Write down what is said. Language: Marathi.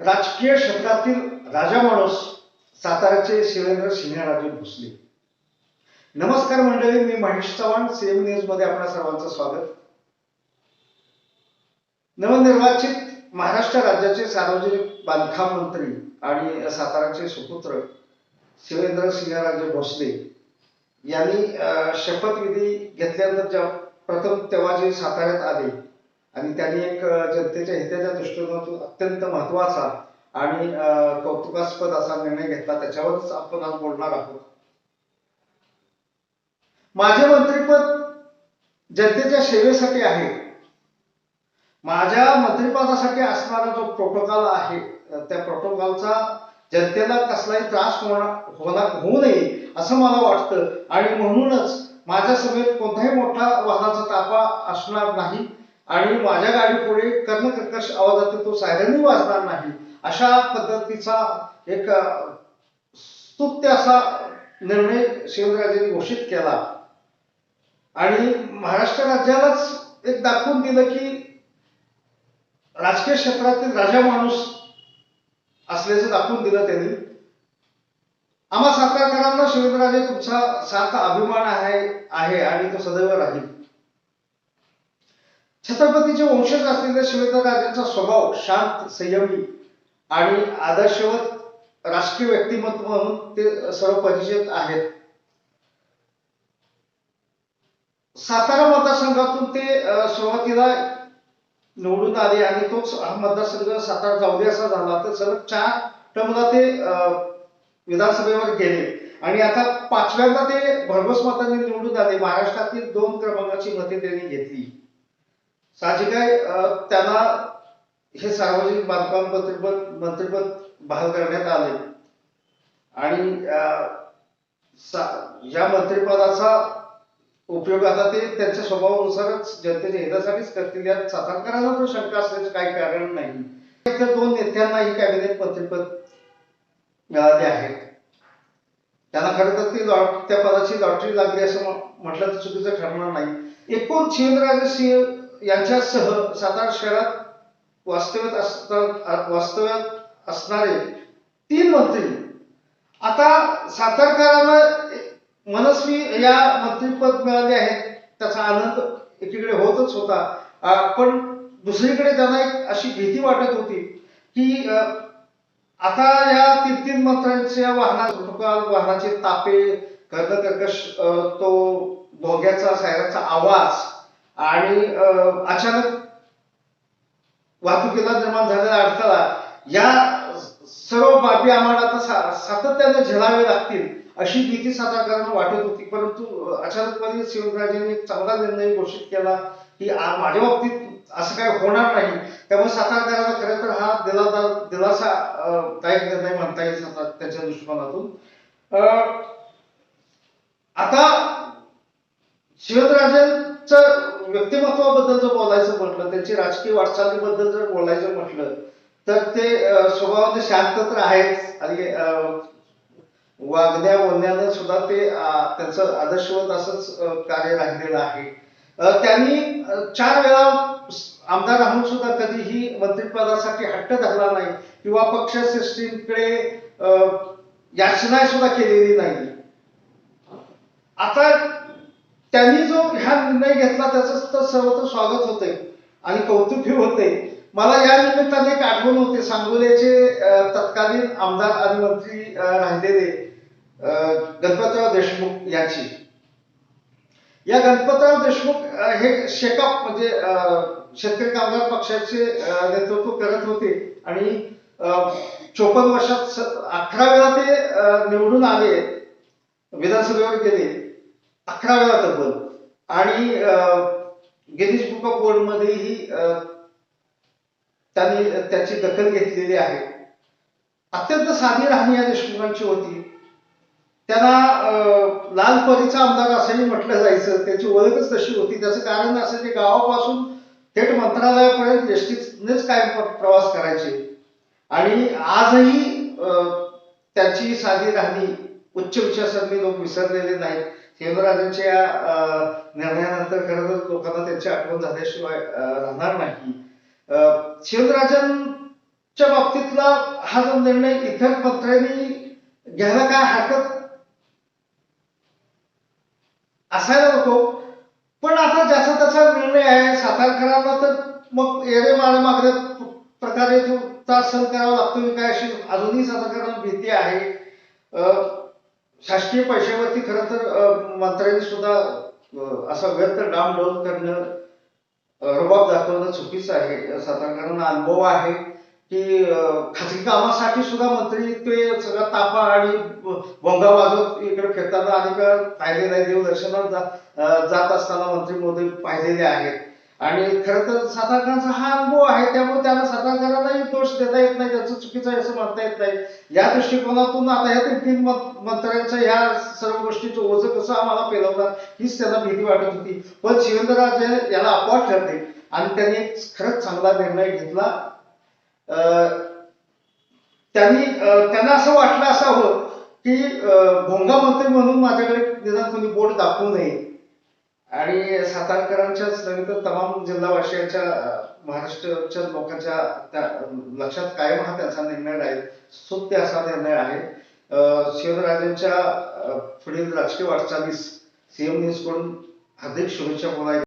राजकीय क्षेत्रातील राजा माणूस साताऱ्याचे शिवेंद्र सिंहराजे भोसले. नमस्कार मंडळी मी महेश चव्हाण सेम न्यूजमध्ये आपल्या सर्वांचं स्वागत. नवनिर्वाचित महाराष्ट्र राज्याचे सार्वजनिक बांधकाम मंत्री आणि साताऱ्याचे सुपुत्र शिवेंद्र सिंहराजे भोसले यांनी शपथविधी घेतल्यानंतर जेव्हा प्रथम तेव्हा जे साताऱ्यात आले आणि त्यांनी एक जनतेच्या हिताच्या दृष्टिकोनातून अत्यंत महत्त्वाचा आणि कौतुकास्पद असा निर्णय घेतला. त्याच्यावरच आपण आज बोलणार आहोत. माझे मंत्रिपद जनतेच्या सेवेसाठी आहे. माझ्या मंत्रिपदासाठी असणारा जो प्रोटोकॉल आहे त्या प्रोटोकॉलचा जनतेला कसलाही त्रास होणार होणार होऊ नये असं मला वाटतं. आणि म्हणूनच माझ्या समेत कोणताही मोठा वादाचा ताबा असणार नाही. आणि माझ्या गाडी पुढे कर्णकर्कश आवाजात तो सायरनही वाजणार नाही. अशा पद्धतीचा एक स्तुत्य असा निर्णय शिवराजांनी घोषित केला. आणि महाराष्ट्र राज्यालाच एक दाखवून दिलं की राजकीय क्षेत्रातील राजा माणूस असल्याचं दाखवून दिलं त्यांनी. आम्हा सातारकरांना शिवेंद्रराजे तुमचा सारखा अभिमान आहे आहे आणि तो सदैव राहील. छत्रपतीचे वंशज असलेल्या शिवेंद्रराजेंचा स्वभाव शांत संयमी आणि आदर्शवत राजकीय व्यक्तिमत्व म्हणून ते सर्व परिचित आहेत. सातारा मतदारसंघातून ते सुरुवातीला निवडून आले आणि तोच मतदारसंघ सातारा जाऊ दे असा झाला. तर सलग चार टर्मला ते अं, विधानसभेवर गेले. आणि आता पाचव्यांदा ते भरघोस मतांनी निवडून आले. महाराष्ट्रातील दोन क्रमांकाची मते त्यांनी घेतली. साहजिक आहे त्यांना हे सार्वजनिक बांधकाम मंत्रिपद मंत्रिपद बहाल करण्यात आले. आणि या मंत्रिपदाचा उपयोग आता ते त्यांच्या स्वभावानुसारच जनतेच्या हितासाठीच करतील यात सातारकरांना पण शंका असल्याचं काही कारण नाही. तर दोन नेत्यांना ही कॅबिनेट मंत्रिपद मिळाले आहेत. त्यांना खरं तर ती लॉट त्या पदाची लॉटरी लागली असं म्हटलं तर चुकीचं ठरणार नाही. एकूण शिवेंद्रराजे सिंह यांच्यासह सातारा शहरात वास्तव्यात असतात वास्तव्यात असणारे तीन मंत्री. आता सातारकरांना मनस्वी या मंत्रिपद मिळाले आहे. त्याचा आनंद एकीकडे होतच होता. पण दुसरीकडे त्यांना एक अशी भीती वाटत होती की आता या तीन तीन मंत्र्यांच्या वाहना वाहनाचे तापे कर्णकर्कश तो भोग्याचा सायराचा आवाज आणि अचानक वाहतुकीला निर्माण झालेला अडथळा या सर्व बाबी आम्हाला आता सातत्याने झेलावे लागतील अशी भीती सातारकरांना वाटत होती. परंतु अचानकपणे शिवराजांनी एक चांगला निर्णय घोषित केला की माझ्या बाबतीत असं काही होणार नाही. त्यामुळे सातारकरांना खरं तर हा दिलादार दिलासा दायक निर्णय म्हणता येईल सातार त्याच्या दृष्टिकोनातून. अं, आता शिवराजांचं व्यक्तिमत्वाबद्दल जर बोलायचं म्हटलं त्यांची राजकीय वाटचालीबद्दल जर बोलायचं म्हटलं तर ते स्वभावाने शांत तर आहेच. आणि वागण्या बोलण्यानं सुद्धा ते त्यांचं आदर्शवत असंच कार्य राहिलेलं आहे. त्यांनी चार वेळा आमदार राहून सुद्धा कधीही मंत्रिपदासाठी हट्ट धरला नाही किंवा पक्ष सिस्टीमकडे अं, याचना सुद्धा केलेली नाही. आता त्यांनी जो हा निर्णय घेतला त्याचं तर सर्वत्र स्वागत होते आणि कौतुकही होते मला या निमित्ताने एक आठवण होते. सांगोल्याचे तत्कालीन आमदार आणि मंत्री राहिलेले अं, गणपतराव देशमुख यांची. या गणपतराव देशमुख हे शेकाप म्हणजे अं, शेतकरी कामगार पक्षाचे नेतृत्व करत होते आणि चोपन्न वर्षात अठरा वेळा ते निवडून आले विधानसभेवर गेले. अकरा वेळा तब्बल आणि गिनीज बुक ऑफ वर्ल्ड मध्येही त्यांनी त्याची दखल घेतलेली आहे. अत्यंत साधी राहणी या देशमुखांची होती. त्यांना लाल परीचा आमदार असंही म्हटलं जायचं. त्याची ओळखच तशी होती. त्याचं कारण असं ते गावापासून थेट मंत्रालयापर्यंत एसटीनेच कायम प्रवास करायचे. आणि आजही अं, साधी राहणी उच्च विचारसरणी लोक विसरलेले नाहीत. हेमराजांच्या अं, निर्णयानंतर खरं तर लोकांना त्यांची आठवण झाल्याशिवाय राहणार नाही. शिवराजांच्या बाबतीतला हा जो निर्णय इतर मंत्र्यांनी घ्यायला काय हरकत? असायला नको. पण आता ज्याचा त्याचा निर्णय आहे सातारकरांना तर मग एरे माळे मागण्या प्रकारे तो त्रास सहन करावा लागतो काय अशी अजूनही सातारकरांना भीती आहे. अं, शासकीय पैशावरती खरं तर मंत्र्यांनी सुद्धा असा व्यर्थ डामडौल करणं रबाब दाखवणं चुकीचं आहे. सातारकरांना अनुभव आहे की खाजगी कामासाठी सुद्धा मंत्री ते सगळा तापा आणि भोंगा वाजवत इकडे फिरताना अनेक वेळा पाहिलेलं आहे. देवदर्शनात जा, जात असताना मंत्री मोदी पाहिलेले आहेत. आणि खरं तर सातारकरांचा हा अनुभव आहे त्यामुळे त्यांना सातारकरांनाही दोष देता येत नाही त्याचं चुकीचं आहे असं म्हणता येत नाही. या दृष्टिकोनातून आता ह्या तीन मंत्र्यांचं ह्या सर्व गोष्टीचं ओझं कसं आम्हाला पेलवणार हीच त्यांना भीती वाटत होती. पण शिवेंद्रराज याला अपवाद ठरले आणि त्यांनी खरंच चांगला निर्णय घेतला. त्यांनी त्यांना असं वाटलं असावं की भोंगा मंत्री म्हणून माझ्याकडे निदान कोणी बोट दाखवू नये. आणि सातारकरांच्याच नव्हे तर तमाम जिल्हावासियांच्या महाराष्ट्राच्या लोकांच्या त्या लक्षात कायम हा त्यांचा निर्णय राहील. सुत्य असा निर्णय आहे. शिवराजांच्या पुढील राजकीय वाटचालीस सीएम न्यूजकडून हार्दिक शुभेच्छा बोलाय